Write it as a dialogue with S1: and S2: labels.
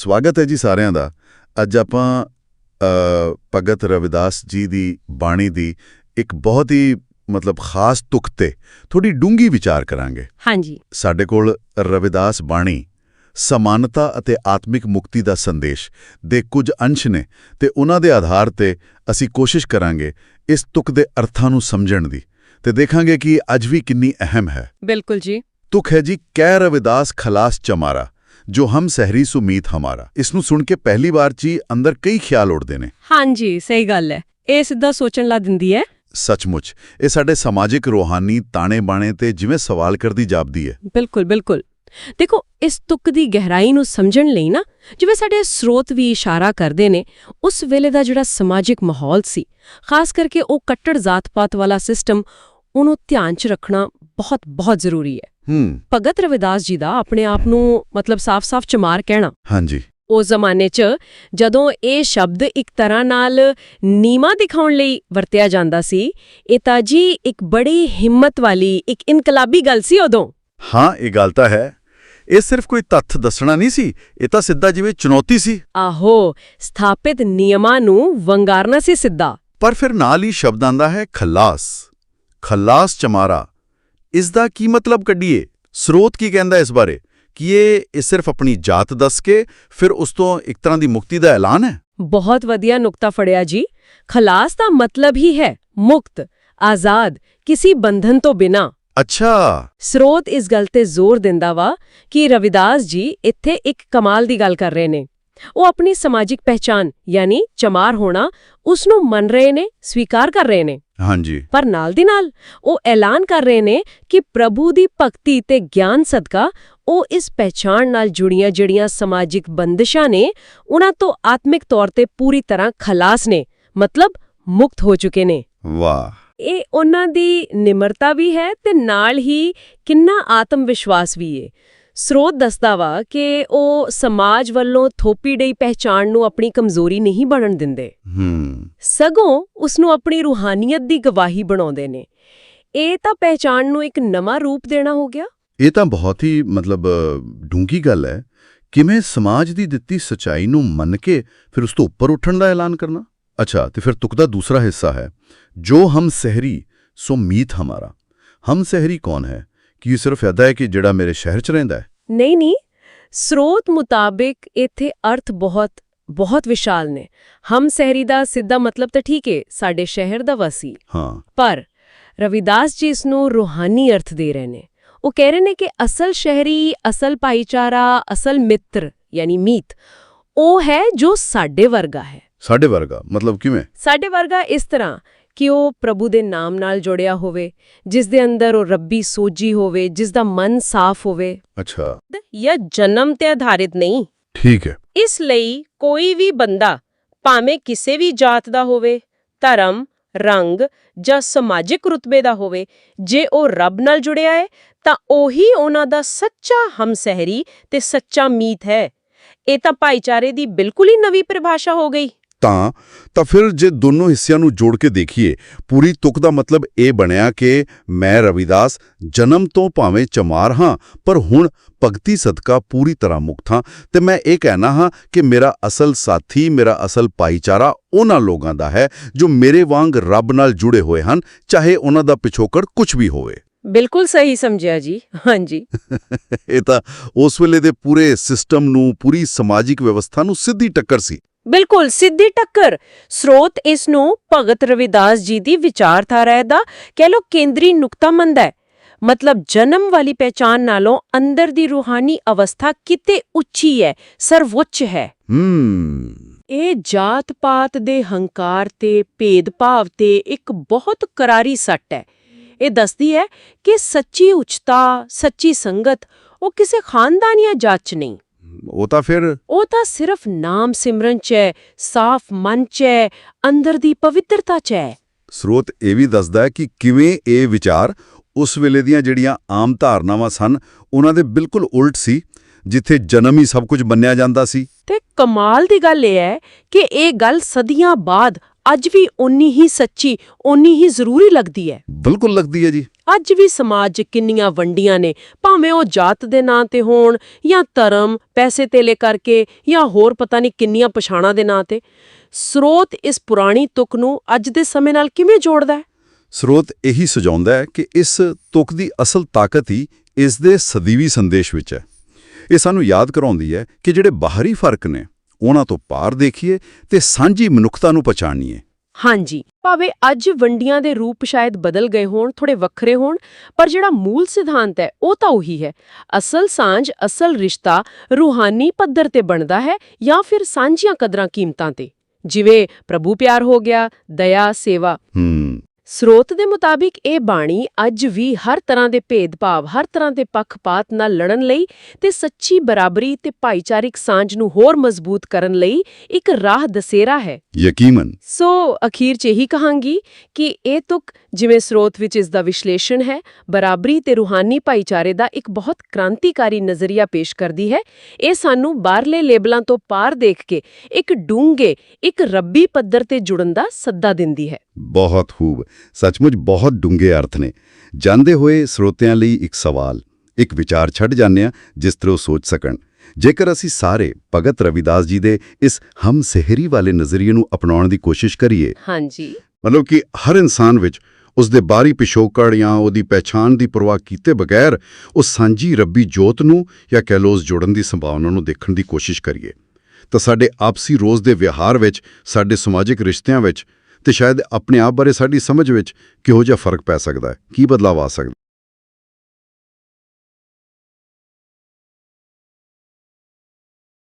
S1: ਸਵਾਗਤ ਹੈ ਜੀ ਸਾਰਿਆਂ ਦਾ। ਅੱਜ ਆਪਾਂ ਭਗਤ ਰਵਿਦਾਸ ਜੀ ਦੀ ਬਾਣੀ ਦੀ ਇੱਕ ਬਹੁਤ ਹੀ ਮਤਲਬ ਖਾਸ ਤੁਕ ਤੇ ਥੋੜੀ ਡੂੰਗੀ ਵਿਚਾਰ ਕਰਾਂਗੇ।
S2: ਹਾਂਜੀ।
S1: ਸਾਡੇ ਕੋਲ ਰਵਿਦਾਸ ਬਾਣੀ ਸਮਾਨਤਾ ਅਤੇ ਆਤਮਿਕ ਮੁਕਤੀ ਦਾ ਸੰਦੇਸ਼ ਦੇ ਕੁਝ ਅੰਸ਼ ਨੇ ਤੇ ਉਹਨਾਂ ਦੇ ਆਧਾਰ ਤੇ ਅਸੀਂ ਕੋਸ਼ਿਸ਼ ਕਰਾਂਗੇ ਇਸ ਤੁਕ ਦੇ ਅਰਥਾਂ ਨੂੰ ਸਮਝਣ ਦੀ। ਤੇ ਦੇਖਾਂਗੇ ਕਿ ਅੱਜ ਵੀ ਕਿੰਨੀ ਅਹਿਮ ਹੈ।
S2: ਬਿਲਕੁਲ ਜੀ।
S1: ਤੁਕ ਹੈ ਜੀ ਕਹਿ ਰਵਿਦਾਸ ਖਲਾਸ ਚਮਾਰਾ। ਜੋ ਹਮ ਸਹਿਰੀ ਸੁਮੀਤ ਹਮਾਰਾ। ਇਸ ਨੂੰ ਸੁਣ ਕੇ ਪਹਿਲੀ ਵਾਰ 'ਚ ਹੀ ਅੰਦਰ ਕਈ ਖਿਆਲ ਉੱਠਦੇ ਨੇ।
S2: ਹਾਂਜੀ ਸਹੀ ਗੱਲ ਹੈ। ਇਹ ਸਿੱਧਾ ਸੋਚਣ ਲਾ ਦਿੰਦੀ ਹੈ।
S1: ਸੱਚਮੁੱਚ ਇਹ ਸਾਡੇ ਸਮਾਜਿਕ ਰੋਹਾਨੀ ਤਾਣੇ ਬਾਣੇ ਤੇ ਜਿਵੇਂ ਸਵਾਲ ਕਰਦੀ ਜਾਪਦੀ ਹੈ।
S2: ਬਿਲਕੁਲ ਬਿਲਕੁਲ। ਦੇਖੋ ਇਸ ਤੁਕ ਦੀ ਗਹਿਰਾਈ ਨੂੰ ਸਮਝਣ ਲਈ ਨਾ ਜਿਵੇਂ ਸਾਡੇ ਸਰੋਤ ਵੀ ਇਸ਼ਾਰਾ ਕਰਦੇ ਨੇ ਉਸ ਵੇਲੇ ਦਾ ਜਿਹੜਾ ਸਮਾਜਿਕ ਮਾਹੌਲ ਸੀ ਖਾਸ ਕਰਕੇ ਉਹ ਕੱਟੜ ਜ਼ਾਤ-ਪਾਤ ਵਾਲਾ ਸਿਸਟਮ ਉਹਨੂੰ ਧਿਆਨ 'ਚ ਰੱਖਣਾ ਬਹੁਤ ਬਹੁਤ ਜ਼ਰੂਰੀ ਹੈ।
S1: ਹੂੰ।
S2: ਭਗਤ ਰਵਿਦਾਸ ਜੀ ਦਾ ਆਪਣੇ ਆਪ ਨੂੰ ਮਤਲਬ ਸਾਫ਼-ਸਾਫ਼ ਚਮਾਰ ਕਹਿਣਾ।
S1: ਹਾਂਜੀ।
S2: ਉਸ ਜ਼ਮਾਨੇ 'ਚ ਜਦੋਂ ਇਹ ਸ਼ਬਦ ਇੱਕ ਤਰ੍ਹਾਂ ਨਾਲ ਨੀਮਾ ਦਿਖਾਉਣ ਲਈ ਵਰਤਿਆ ਜਾਂਦਾ ਸੀ ਇਹ ਤਾਂ ਜੀ ਇੱਕ ਬੜੀ ਹਿੰਮਤ ਵਾਲੀ ਇੱਕ ਇਨਕਲਾਬੀ ਗੱਲ ਸੀ ਉਦੋਂ।
S1: ਹਾਂ ਇਹ ਗੱਲ ਤਾਂ ਹੈ। ਇਹ ਸਿਰਫ ਕੋਈ ਤੱਥ ਦੱਸਣਾ ਨਹੀਂ ਸੀ ਇਹ ਤਾਂ ਸਿੱਧਾ ਜਿਵੇਂ ਚੁਣੌਤੀ ਸੀ।
S2: ਆਹੋ ਸਥਾਪਿਤ ਨਿਯਮਾਂ ਨੂੰ ਵੰਗਾਰਨਾ ਸੀ ਸਿੱਧਾ।
S1: ਪਰ ਫਿਰ ਨਾਲ ਹੀ ਸ਼ਬਦ ਆਂਦਾ ਹੈ ਖਲਾਸ। ਖਲਾਸ ਚਮਾਰਾ। ਇਸ ਦਾ ਕੀ ਮਤਲਬ ਕੱਢੀਏ? ਸਰੋਤ ਕੀ ਕਹਿੰਦਾ ਇਸ ਬਾਰੇ? ਕਿ ਇਹ ਸਿਰਫ ਆਪਣੀ ਜਾਤ ਦੱਸ ਕੇ ਫਿਰ ਉਸ ਤੋਂ ਇੱਕ ਤਰ੍ਹਾਂ ਦੀ ਮੁਕਤੀ ਦਾ ਐਲਾਨ ਹੈ?
S2: ਬਹੁਤ ਵਧੀਆ ਨੁਕਤਾ ਫੜਿਆ ਜੀ। ਖਲਾਸ ਦਾ ਮਤਲਬ ਹੀ ਹੈ ਮੁਕਤ ਆਜ਼ਾਦ ਕਿਸੇ ਬੰਧਨ ਤੋਂ ਬਿਨਾ।
S1: ਅੱਛਾ।
S2: ਸਰੋਤ ਇਸ ਗੱਲ ਤੇ ਜ਼ੋਰ ਦਿੰਦਾ ਵਾ ਕਿ ਰਵਿਦਾਸ ਜੀ ਇੱਥੇ ਇੱਕ ਕਮਾਲ ਦੀ ਗੱਲ ਕਰ ਰਹੇ ਨੇ। ਉਹ ਆਪਣੀ ਸਮਾਜਿਕ ਪਹਿਚਾਨ ਯਾਨੀ ਚਮਾਰ ਹੋਣਾ ਉਸ ਨੂੰ ਮੰਨ ਰਹੇ ਨੇ ਸਵੀਕਾਰ ਕਰ ਰਹੇ ਨੇ।
S1: ਹਾਂਜੀ।
S2: ਪਰ ਨਾਲ ਦੀ ਨਾਲ ਉਹ ਐਲਾਨ ਕਰ ਰਹੇ ਨੇ ਕਿ ਪ੍ਰਭੂ ਦੀ ਭਗਤੀ ਤੇ ਗਿਆਨ ਸਦਕਾ ਉਹ ਇਸ ਪਹਿਚਾਨ ਨਾਲ ਜੁੜੀਆਂ ਜਿਹੜੀਆਂ ਸਮਾਜਿਕ ਬੰਦਸ਼ਾਂ ਨੇ ਉਹਨਾਂ ਤੋਂ ਆਤਮਿਕ ਤੌਰ ਤੇ ਪੂਰੀ ਤਰ੍ਹਾਂ ਖਲਾਸ ਨੇ ਮਤਲਬ ਮੁਕਤ ਹੋ ਚੁੱਕੇ ਨੇ।
S1: ਵਾਹ।
S2: ਇਹ ਉਹਨਾਂ ਦੀ ਨਿਮਰਤਾ ਵੀ ਹੈ ਤੇ ਨਾਲ ਹੀ ਕਿੰਨਾ ਆਤਮ ਵਿਸ਼ਵਾਸ ਵੀ ਹੈ ਸਰੋਤ ਦੱਸਦਾ ਵਾ ਕਿ ਉਹ ਸਮਾਜ ਵੱਲੋਂ ਥੋਪੀ ਡਈ ਪਹਿਚਾਣ ਨੂੰ ਆਪਣੀ ਕਮਜ਼ੋਰੀ ਨਹੀਂ ਬਣਨ ਦਿੰਦੇ।
S1: ਹੂੰ।
S2: ਸਗੋਂ ਉਸ ਨੂੰ ਆਪਣੀ ਰੂਹਾਨੀਅਤ ਦੀ ਗਵਾਹੀ ਬਣਾਉਂਦੇ ਨੇ। ਇਹ ਤਾਂ ਪਹਿਚਾਣ ਨੂੰ ਇੱਕ ਨਵਾਂ ਰੂਪ ਦੇਣਾ ਹੋ ਗਿਆ।
S1: ਇਹ ਤਾਂ ਬਹੁਤ ਹੀ ਮਤਲਬ ਡੂੰਗੀ ਗੱਲ ਹੈ। ਕਿਵੇਂ ਸਮਾਜ ਦੀ ਦਿੱਤੀ ਸਚਾਈ ਨੂੰ ਮੰਨ ਕੇ ਫਿਰ ਉਸ ਤੋਂ ਉੱਪਰ ਉੱਠਣ ਦਾ ਐਲਾਨ ਕਰਨਾ? ਅੱਛਾ ਤੇ ਫਿਰ ਤੁਕ ਦਾ ਦੂਸਰਾ ਹਿੱਸਾ ਹੈ। ਜੋ ਹਮ ਸਹਿਰੀ ਸੋ ਮੀਤ ਹਮਾਰਾ। ਹਮ ਸਹਿਰੀ ਕੌਣ ਹੈ? ਕੀ ਇਹ ਸਿਰਫ ਐਦਾ ਹੈ ਕਿ ਜਿਹੜਾ ਮੇਰੇ ਸ਼ਹਿਰ 'ਚ ਰਹਿੰਦਾ ਹੈ?
S2: ਨਹੀਂ ਨਹੀਂ ਸਰੋਤ ਮੁਤਾਬਿਕ ਇੱਥੇ ਅਰਥ ਬਹੁਤ ਬਹੁਤ ਵਿਸ਼ਾਲ ਨੇ। ਹਮ ਸਹਿਰੀ ਦਾ ਸਿੱਧਾ ਮਤਲਬ ਤਾਂ ਠੀਕ ਹੈ ਸਾਡੇ ਸ਼ਹਿਰ ਦਾ ਵਸੀ।
S1: ਹਾਂ।
S2: ਪਰ ਰਵਿਦਾਸ ਜੀ ਇਸ ਨੂੰ ਰੂਹਾਨੀ ਅਰਥ ਦੇ ਰਹੇ ਨੇ। ਉਹ ਕਹਿ ਰਹੇ ਨੇ ਕਿ ਅਸਲ ਸ਼ਹਿਰੀ ਅਸਲ ਭਾਈਚਾਰਾ ਅਸਲ ਮਿੱਤਰ ਯਾਨੀ ਮੀਤ ਉਹ ਹੈ ਜੋ ਸਾਡੇ ਵਰਗਾ ਹੈ।
S1: ਸਾਡੇ ਵਰਗਾ ਮਤਲਬ ਕਿਵੇਂ?
S2: ਸਾਡੇ ਵਰਗਾ ਇਸ ਤਰ੍ਹਾਂ ਕਿ ਉਹ ਪ੍ਰਭੂ ਦੇ ਨਾਮ ਨਾਲ ਜੁੜਿਆ ਹੋਵੇ ਜਿਸ ਦੇ ਅੰਦਰ ਉਹ ਰੱਬੀ ਸੋਝੀ ਹੋਵੇ ਜਿਸ ਦਾ ਮਨ ਸਾਫ਼ ਹੋਵੇ।
S1: ਅੱਛਾ।
S2: ਜਾਂ ਜਨਮ ਤੇ ਆਧਾਰਿਤ ਨਹੀਂ।
S1: ਠੀਕ ਹੈ।
S2: ਇਸ ਲਈ ਕੋਈ ਵੀ ਬੰਦਾ ਭਾਵੇਂ ਕਿਸੇ ਵੀ ਜਾਤ ਦਾ ਹੋਵੇ ਧਰਮ ਰੰਗ ਜਾਂ ਸਮਾਜਿਕ ਰੁਤਬੇ ਦਾ ਹੋਵੇ ਜੇ ਉਹ ਰੱਬ ਨਾਲ ਜੁੜਿਆ ਹੈ ਤਾਂ ਉਹੀ ਉਹਨਾਂ ਦਾ ਸੱਚਾ ਹਮਸਹਿਰੀ ਤੇ ਸੱਚਾ ਮੀਤ ਹੈ। ਇਹ ਤਾਂ ਭਾਈਚਾਰੇ ਦੀ ਬਿਲਕੁਲ ਹੀ ਨਵੀਂ ਪਰਿਭਾਸ਼ਾ ਹੋ ਗਈ।
S1: ਤਾਂ ਤਾਂ ਫਿਰ ਜੇ ਦੋਨੋਂ ਹਿੱਸਿਆਂ ਨੂੰ ਜੋੜ ਕੇ ਦੇਖੀਏ ਪੂਰੀ ਤੁਕ ਦਾ ਮਤਲਬ ਇਹ ਬਣਿਆ ਕਿ ਮੈਂ ਰਵਿਦਾਸ ਜਨਮ ਤੋਂ ਭਾਵੇਂ ਚਮਾਰ ਹਾਂ ਪਰ ਹੁਣ ਭਗਤੀ ਸਦਕਾ ਪੂਰੀ ਤਰ੍ਹਾਂ ਮੁਕਤ ਹਾਂ ਤੇ ਮੈਂ ਇਹ ਕਹਿਣਾ ਹਾਂ ਕਿ ਮੇਰਾ ਅਸਲ ਸਾਥੀ ਮੇਰਾ ਅਸਲ ਭਾਈਚਾਰਾ ਉਹਨਾਂ ਲੋਕਾਂ ਦਾ ਹੈ ਜੋ ਮੇਰੇ ਵਾਂਗ ਰੱਬ ਨਾਲ ਜੁੜੇ ਹੋਏ ਹਨ ਚਾਹੇ ਉਹਨਾਂ ਦਾ ਪਿਛੋਕੜ ਕੁਝ ਵੀ ਹੋਵੇ।
S2: ਬਿਲਕੁਲ ਸਹੀ ਸਮਝਿਆ ਜੀ। ਹਾਂਜੀ।
S1: ਇਹ ਤਾਂ ਉਸ ਵੇਲੇ ਦੇ ਪੂਰੇ ਸਿਸਟਮ ਨੂੰ ਪੂਰੀ ਸਮਾਜਿਕ ਵਿਵਸਥਾ ਨੂੰ ਸਿੱਧੀ ਟੱਕਰ ਸੀ।
S2: ਬਿਲਕੁਲ ਸਿੱਧੀ ਟੱਕਰ। ਸਰੋਤ ਇਸ ਨੂੰ ਭਗਤ ਰਵਿਦਾਸ ਜੀ ਦੀ ਵਿਚਾਰਧਾਰਾ ਦਾ ਕਹਿ ਲੋ ਕੇਂਦਰੀ ਨੁਕਤਾ ਮੰਨਦਾ ਹੈ। ਮਤਲਬ ਜਨਮ ਵਾਲੀ ਪਹਿਚਾਨ ਨਾਲੋਂ ਅੰਦਰ ਦੀ ਰੂਹਾਨੀ ਅਵਸਥਾ ਕਿਤੇ ਉੱਚੀ ਹੈ ਸਰਵਉੱਚ ਹੈ। ਇਹ ਜਾਤ-ਪਾਤ ਦੇ ਹੰਕਾਰ ਤੇ ਭੇਦਭਾਵ ਤੇ ਇੱਕ ਬਹੁਤ ਕਰਾਰੀ ਸੱਟ ਹੈ। ਇਹ ਦੱਸਦੀ ਹੈ ਕਿ ਸੱਚੀ ਉੱਚਤਾ ਸੱਚੀ ਸੰਗਤ ਉਹ ਕਿਸੇ ਖਾਨਦਾਨ ਜਾਂ ਜਾਤ 'ਚ ਨਹੀਂ।
S1: ਉਹ ਤਾਂ ਫਿਰ
S2: ਉਹ ਤਾਂ ਸਿਰਫ ਨਾਮ ਸਿਮਰਨ 'ਚ ਹੈ ਸਾਫ਼ ਮਨ 'ਚ ਹੈ ਅੰਦਰ ਦੀ ਪਵਿੱਤਰਤਾ 'ਚ ਹੈ।
S1: ਸਰੋਤ ਇਹ ਵੀ ਦੱਸਦਾ ਹੈ ਕਿ ਕਿਵੇਂ ਇਹ ਵਿਚਾਰ ਉਸ ਵੇਲੇ ਦੀਆਂ ਜਿਹੜੀਆਂ ਆਮ ਧਾਰਨਾਵਾਂ ਸਨ ਉਹਨਾਂ ਦੇ ਬਿਲਕੁਲ ਉਲਟ ਸੀ ਜਿੱਥੇ ਜਨਮ ਹੀ ਸਭ ਕੁਝ ਮੰਨਿਆ ਜਾਂਦਾ ਸੀ।
S2: ਤੇ ਕਮਾਲ ਦੀ ਗੱਲ ਇਹ ਹੈ ਕਿ ਇਹ ਗੱਲ ਸਦੀਆਂ ਬਾਅਦ ਅੱਜ ਵੀ ਓਨੀ ਹੀ ਸੱਚੀ ਓਨੀ ਹੀ ਜ਼ਰੂਰੀ ਲੱਗਦੀ ਹੈ।
S1: ਬਿਲਕੁਲ ਲੱਗਦੀ ਹੈ ਜੀ।
S2: ਅੱਜ ਵੀ ਸਮਾਜ 'ਚ ਕਿੰਨੀਆਂ ਵੰਡੀਆਂ ਨੇ, ਭਾਵੇਂ ਉਹ ਜਾਤ ਦੇ ਨਾਂ ਤੇ ਹੋਣ ਜਾਂ ਧਰਮ, ਪੈਸੇ ਤੇਲੇ ਕਰਕੇ ਜਾਂ ਹੋਰ ਪਤਾ ਨਹੀਂ ਕਿੰਨੀਆਂ ਪਛਾਣਾਂ ਦੇ ਨਾਂ ਤੇ। ਸਰੋਤ ਇਸ ਪੁਰਾਣੀ ਤੁਕ ਨੂੰ ਅੱਜ ਦੇ ਸਮੇਂ ਨਾਲ ਕਿਵੇਂ ਜੋੜਦਾ ਹੈ?
S1: ਸਰੋਤ ਇਹੀ ਸੁਝਾਉਂਦਾ ਹੈ ਕਿ ਇਸ ਤੁਕ ਦੀ ਅਸਲ ਤਾਕਤ ਹੀ ਇਸ ਦੇ ਸਦੀਵੀ ਸੰਦੇਸ਼ ਵਿੱਚ ਹੈ। ਇਹ ਸਾਨੂੰ ਯਾਦ ਕਰਾਉਂਦੀ ਹੈ ਕਿ ਜਿਹੜੇ ਬਾਹਰੀ ਫ਼ਰਕ ਨੇ, ਉਹਨਾਂ ਤੋਂ ਪਾਰ ਦੇਖੀਏ ਤੇ ਸਾਂਝੀ ਮਨੁੱਖਤਾ ਨੂੰ ਪਛਾਣੀਏ।
S2: ਹਾਂਜੀ, ਭਾਵੇਂ ਅੱਜ ਵੰਡੀਆਂ ਦੇ ਰੂਪ ਸ਼ਾਇਦ ਬਦਲ ਗਏ ਹੋਣ ਥੋੜੇ ਵੱਖਰੇ ਹੋਣ, ਪਰ ਜਿਹੜਾ ਮੂਲ ਸਿਧਾਂਤ ਹੈ, ਉਹ ਤਾਂ ਉਹੀ ਹੈ। ਅਸਲ ਸਾਂਝ, ਅਸਲ ਰਿਸ਼ਤਾ ਰੂਹਾਨੀ ਪੱਧਰ ਤੇ ਬਣਦਾ ਹੈ ਜਾਂ ਫਿਰ ਸਾਂਝੀਆਂ ਕਦਰਾਂ ਕੀਮਤਾਂ ਤੇ? ਜਿਵੇਂ ਪ੍ਰਭੂ ਪਿਆਰ ਹੋ ਗਿਆ, ਦਇਆ, ਸੇਵਾ।
S1: ਹੂੰ।
S2: ਸਰੋਤ ਦੇ ਮੁਤਾਬਿਕ ਇਹ ਬਾਣੀ ਅੱਜ ਵੀ ਹਰ ਤਰ੍ਹਾਂ ਦੇ ਭੇਦਭਾਵ ਹਰ ਤਰ੍ਹਾਂ ਦੇ ਪੱਖਪਾਤ ਨਾਲ ਲੜਨ ਲਈ ਤੇ ਸੱਚੀ ਬਰਾਬਰੀ ਤੇ ਭਾਈਚਾਰਿਕ ਸਾਂਝ ਨੂੰ ਹੋਰ ਮਜ਼ਬੂਤ ਕਰਨ ਲਈ ਇੱਕ ਰਾਹ ਦਸੇਰਾ ਹੈ।
S1: ਯਕੀਨਨ
S2: ਸੋ ਅਖੀਰ 'ਚ ਇਹੀ ਕਹਾਂਗੀ ਕਿ ਇਹ ਤੁਕ ਜਿਵੇਂ ਸਰੋਤ ਵਿੱਚ ਇਸ ਦਾ ਵਿਸ਼ਲੇਸ਼ਣ ਹੈ ਬਰਾਬਰੀ ਤੇ ਰੂਹਾਨੀ ਭਾਈਚਾਰੇ ਦਾ ਇੱਕ ਬਹੁਤ ਕ੍ਰਾਂਤੀਕਾਰੀ ਨਜ਼ਰੀਆ ਪੇਸ਼ ਕਰਦੀ ਹੈ। ਇਹ ਸਾਨੂੰ ਬਾਹਰਲੇ ਲੇਬਲਾਂ ਤੋਂ ਪਾਰ ਦੇਖ ਕੇ ਇੱਕ ਡੂੰਘੇ ਇੱਕ ਰੱਬੀ ਪੱਧਰ ਤੇ ਜੁੜਨ ਦਾ ਸੱਦਾ ਦਿੰਦੀ ਹੈ।
S1: ਬਹੁਤ ਖੂਬ। ਸੱਚਮੁੱਚ ਬਹੁਤ ਡੂੰਘੇ ਅਰਥ ਨੇ। ਜਾਂਦੇ ਹੋਏ ਸਰੋਤਿਆਂ ਲਈ ਇੱਕ ਸਵਾਲ ਇੱਕ ਵਿਚਾਰ ਛੱਡ ਜਾਂਦੇ ਹਾਂ ਜਿਸ ਤਰ੍ਹਾਂ ਉਹ ਸੋਚ ਸਕਣ। ਜੇਕਰ ਅਸੀਂ ਸਾਰੇ ਭਗਤ ਰਵਿਦਾਸ ਜੀ ਦੇ ਇਸ ਹਮ ਸਹਿਰੀ ਵਾਲੇ ਨਜ਼ਰੀਏ ਨੂੰ ਅਪਣਾਉਣ ਦੀ ਕੋਸ਼ਿਸ਼ ਕਰੀਏ
S2: ਹਾਂਜੀ।
S1: ਮਤਲਬ ਕਿ ਹਰ ਇਨਸਾਨ ਵਿੱਚ ਉਸ ਦੇ ਬਾਹਰੀ ਪਿਛੋਕੜ ਜਾਂ ਉਹਦੀ ਪਹਿਚਾਣ ਦੀ ਪਰਵਾਹ ਕੀਤੇ ਬਗੈਰ ਉਸ ਸਾਂਝੀ ਰੱਬੀ ਜੋਤ ਨੂੰ ਜਾਂ ਉਸ ਜੋੜਨ ਦੀ ਸੰਭਾਵਨਾ ਨੂੰ ਦੇਖਣ ਦੀ ਕੋਸ਼ਿਸ਼ ਕਰੀਏ ਤਾਂ ਸਾਡੇ ਆਪਸੀ ਰੋਜ਼ ਦੇ ਵਿਵਹਾਰ ਵਿੱਚ ਸਾਡੇ ਸਮਾਜਿਕ ਰਿਸ਼ਤਿਆਂ ਵਿੱਚ ਤੇ ਸ਼ਾਇਦ ਆਪਣੇ ਆਪ ਬਾਰੇ ਸਾਡੀ ਸਮਝ ਵਿੱਚ ਕਿਹੋ ਜਿਹਾ ਫ਼ਰਕ ਪੈ ਸਕਦਾ ਹੈ? ਕੀ ਬਦਲਾਅ ਆ ਸਕਦਾ